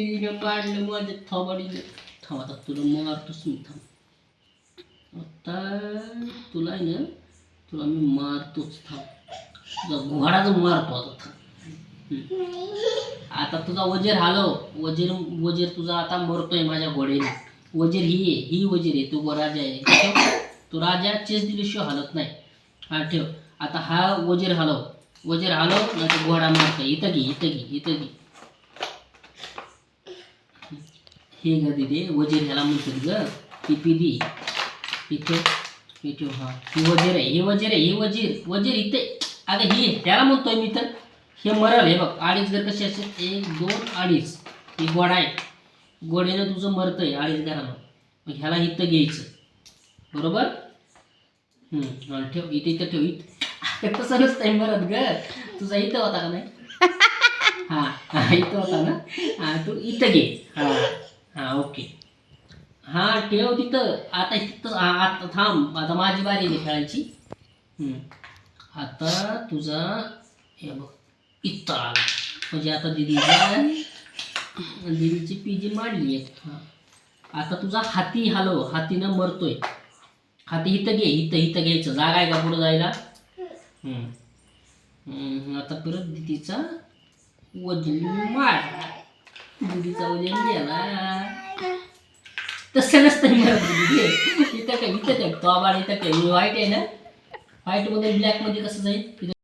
दिदीने मारलं माझ्या थोबाडीने थांब आता तुला मारतोच मी थांब आता तुला आहे ना तुला मी मारतोच थांब तुझा घोडाच मारतो आता थांब आता तुझा वजीर हालव वजीर वजीर तुझा आता मरतोय माझ्या घोड्याने वजीर ही आहे ही वजीर आहे तू राजा आहे तू राजा चेस दिल्याशिवाय हलत नाही हा ठेव आता हा वजीर हलव वजीर हलव नाही घोडा मारतोय इथं घे इथं घे इथं घे हे ग दीदी वजीर ह्याला म्हणतात ग ती पिदी इथे इथे हा ही वजीर आहे हे वजीर आहे हे वजीर. वजीर इथे. अगं ही त्याला म्हणतोय मी तर. हे मरल हे बघ. अडीच जर कशी असेल एक दोन अडीच. ही गोडा आहे. गोड्यानं तुझं मरतंय अडीच घरानं. मग ह्याला इथं घ्यायचं. बरोबर? हम्म, हा, ठेव इथे इथं ठेव. इथं. तसं नसतंय मरत ग. तुझा इथं होता का नाही? हा हा इथं होता ना हा तू इथं घे हा हा ओके हा ठेव तिथं आता तिथं हा, आता थांब आता माझी बारी आहे खेळायची हम्म. आता तुझा हे बघ इथं आला म्हणजे आता दिदीचा दिदीची पीजी मांडली आहे हा आता तुझा हाती हलव हातीनं मरतोय हाती इथं घे इथं इथं घ्यायचं जागा आहे का पुढं जायला हम्म. हम्म, आता परत दिदीचा वजन मार दिदीचा वजन गेला. तसं नसतं मरत दिदी इथं काय इथं काय तो इथं काय व्हाईट आहे ना? कसं जाईल?